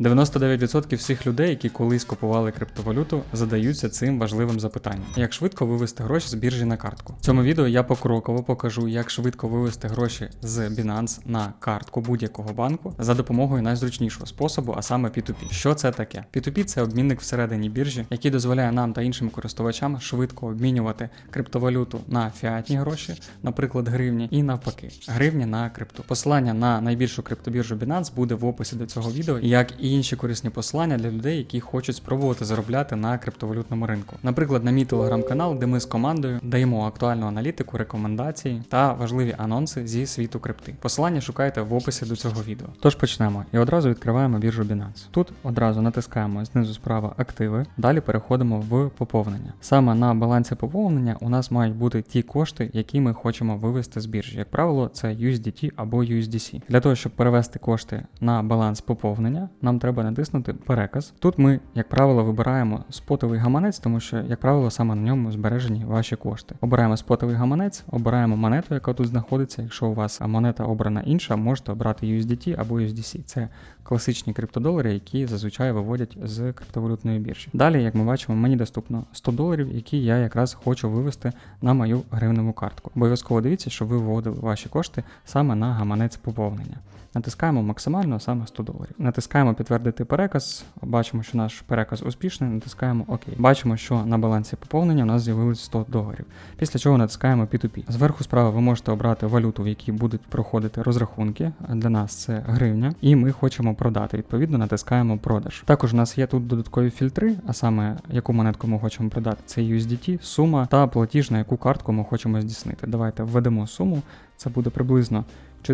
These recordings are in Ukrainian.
99% всіх людей, які колись купували криптовалюту, задаються цим важливим запитанням: як швидко вивести гроші з біржі на картку. В цьому відео я покроково покажу, як швидко вивести гроші з Binance на картку будь-якого банку за допомогою найзручнішого способу, а саме P2P. Що це таке? P2P – це обмінник всередині біржі, який дозволяє нам та іншим користувачам швидко обмінювати криптовалюту на фіатні гроші, наприклад, гривні, і навпаки, гривні на крипту. Посилання на найбільшу криптобіржу Binance буде в описі до цього відео, як і інші корисні посилання для людей, які хочуть спробувати заробляти на криптовалютному ринку. Наприклад, на мій телеграм-канал, де ми з командою даємо актуальну аналітику, рекомендації та важливі анонси зі світу крипти. Посилання шукайте в описі до цього відео. Тож почнемо і одразу відкриваємо біржу Binance. Тут одразу натискаємо знизу справа активи, далі переходимо в поповнення. Саме на балансі поповнення у нас мають бути ті кошти, які ми хочемо вивести з біржі. Як правило, це USDT або USDC. Для того, щоб перевести кошти на баланс поповнення, нам треба натиснути переказ. Тут ми, як правило, вибираємо спотовий гаманець, тому що, як правило, саме на ньому збережені ваші кошти. Обираємо спотовий гаманець, обираємо монету, яка тут знаходиться. Якщо у вас монета обрана інша, можете обрати USDT або USDC. Це класичні криптодолари, які зазвичай виводять з криптовалютної біржі. Далі, як ми бачимо, мені доступно 100 доларів, які я якраз хочу вивести на мою гривневу картку. Обов'язково дивіться, щоб ви виводили ваші кошти саме на гаманець поповнення. Натискаємо максимально саме 100 доларів. Натискаємо підтвердити переказ. Бачимо, що наш переказ успішний. Натискаємо ОК. Бачимо, що на балансі поповнення у нас з'явилось 100 доларів. Після чого натискаємо P2P. Зверху справа ви можете обрати валюту, в якій будуть проходити розрахунки. Для нас це гривня, і ми хочемо продати. Відповідно, натискаємо продаж. Також у нас є тут додаткові фільтри, а саме яку монетку ми хочемо продати. Це USDT, сума та платіж, на яку картку ми хочемо здійснити. Давайте введемо суму. Це буде приблизно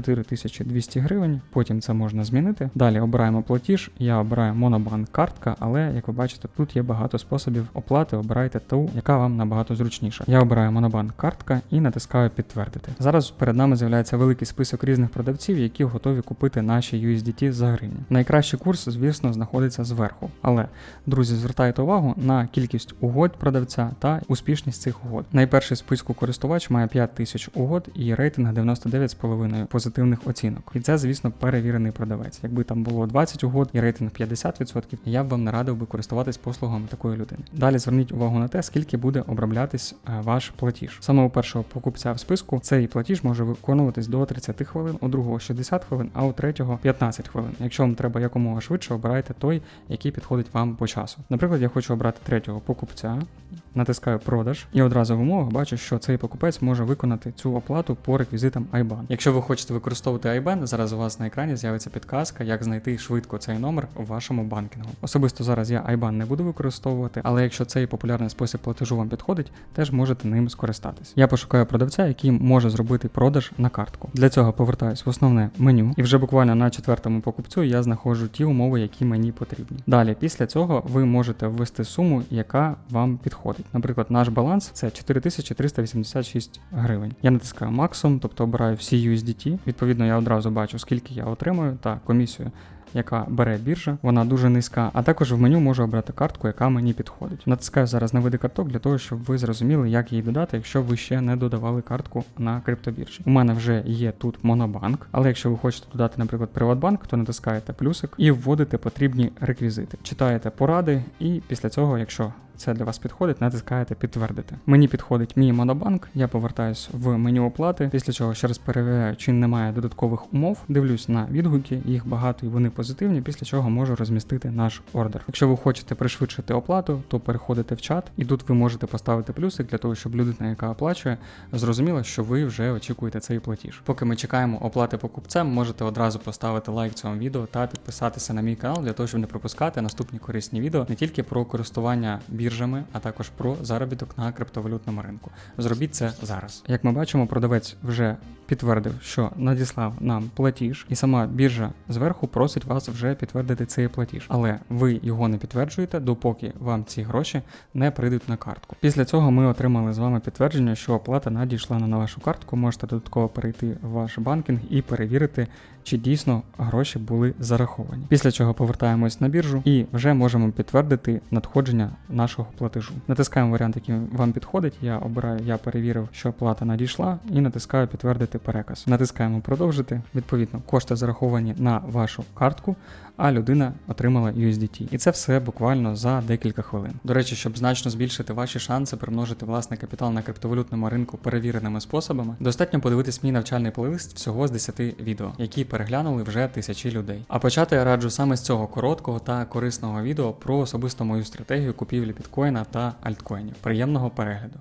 4200 гривень, потім це можна змінити. Далі обираємо платіж, я обираю Monobank картка, але як ви бачите, тут є багато способів оплати. Обирайте ту, яка вам набагато зручніша. Я обираю Monobank картка і натискаю підтвердити. Зараз перед нами з'являється великий список різних продавців, які готові купити наші USDT за гривні. Найкращий курс, звісно, знаходиться зверху. Але, друзі, звертайте увагу на кількість угод продавця та успішність цих угод. Найперший списку користувач має 5000 угод і рейтинг 99,5 позитивних оцінок. І це, звісно, перевірений продавець. Якби там було 20 угод і рейтинг 50%, я б вам не радив би користуватись послугами такої людини. Далі зверніть увагу на те, скільки буде оброблятись е, ваш платіж. Саме у першого покупця в списку цей платіж може виконуватись до 30 хвилин, у другого 60 хвилин, а у третього 15 хвилин. Якщо вам треба якомога швидше, обирайте той, який підходить вам по часу. Наприклад, я хочу обрати третього покупця, натискаю продаж і одразу в умовах бачу, що цей покупець може виконати цю оплату по реквізитам IBAN. Якщо ви хочете використовувати IBAN, зараз у вас на екрані з'явиться підказка, як знайти швидко цей номер у вашому банкінгу. Особисто зараз я IBAN не буду використовувати, але якщо цей популярний спосіб платежу вам підходить, теж можете ним скористатись. Я пошукаю продавця, який може зробити продаж на картку. Для цього повертаюсь в основне меню, і вже буквально на четвертому покупцю я знаходжу ті умови, які мені потрібні. Далі, після цього, ви можете ввести суму, яка вам підходить. Наприклад, наш баланс це 4386 гривень. Я натискаю максимум, тобто обираю всі USDT. Відповідно, я одразу бачу, скільки я отримую та комісію. Яка бере біржа, вона дуже низька. А також в меню можу обрати картку, яка мені підходить. Натискаю зараз на види карток для того, щоб ви зрозуміли, як її додати, якщо ви ще не додавали картку на криптобіржі. У мене вже є тут Монобанк, але якщо ви хочете додати, наприклад, Приватбанк, то натискаєте плюсик і вводите потрібні реквізити. Читаєте поради, і після цього, якщо це для вас підходить, натискаєте підтвердити. Мені підходить мій монобанк, я повертаюсь в меню оплати, після чого ще раз перевіряю, чи немає додаткових умов. Дивлюсь на відгуки, їх багато і вони позитивні, після чого можу розмістити наш ордер. Якщо ви хочете пришвидшити оплату, то переходите в чат, і тут ви можете поставити плюсик для того, щоб людина, яка оплачує, зрозуміла, що ви вже очікуєте цей платіж. Поки ми чекаємо оплати покупцем, можете одразу поставити лайк цьому відео та підписатися на мій канал для того, щоб не пропускати наступні корисні відео не тільки про користування біржами, а також про заробіток на криптовалютному ринку. Зробіть це зараз. Як ми бачимо, продавець вже підтвердив, що надіслав нам платіж, і сама біржа зверху просить вас вже підтвердити цей платіж, але ви його не підтверджуєте, допоки вам ці гроші не прийдуть на картку. Після цього ми отримали з вами підтвердження, що оплата надійшла на вашу картку. Можете додатково перейти в ваш банкінг і перевірити, чи дійсно гроші були зараховані. Після чого повертаємось на біржу і вже можемо підтвердити надходження нашої вашого платежу. Натискаємо варіант, який вам підходить. Я обираю, я перевірив, що оплата надійшла, і натискаю підтвердити переказ. Натискаємо продовжити. Відповідно, кошти зараховані на вашу картку, а людина отримала USDT. І це все буквально за декілька хвилин. До речі, щоб значно збільшити ваші шанси примножити власний капітал на криптовалютному ринку перевіреними способами, достатньо подивитись мій навчальний плейлист всього з 10 відео, які переглянули вже тисячі людей. А почати я раджу саме з цього короткого та корисного відео про особисто мою стратегію купівлі біткоїна та альткоїнів. Приємного перегляду.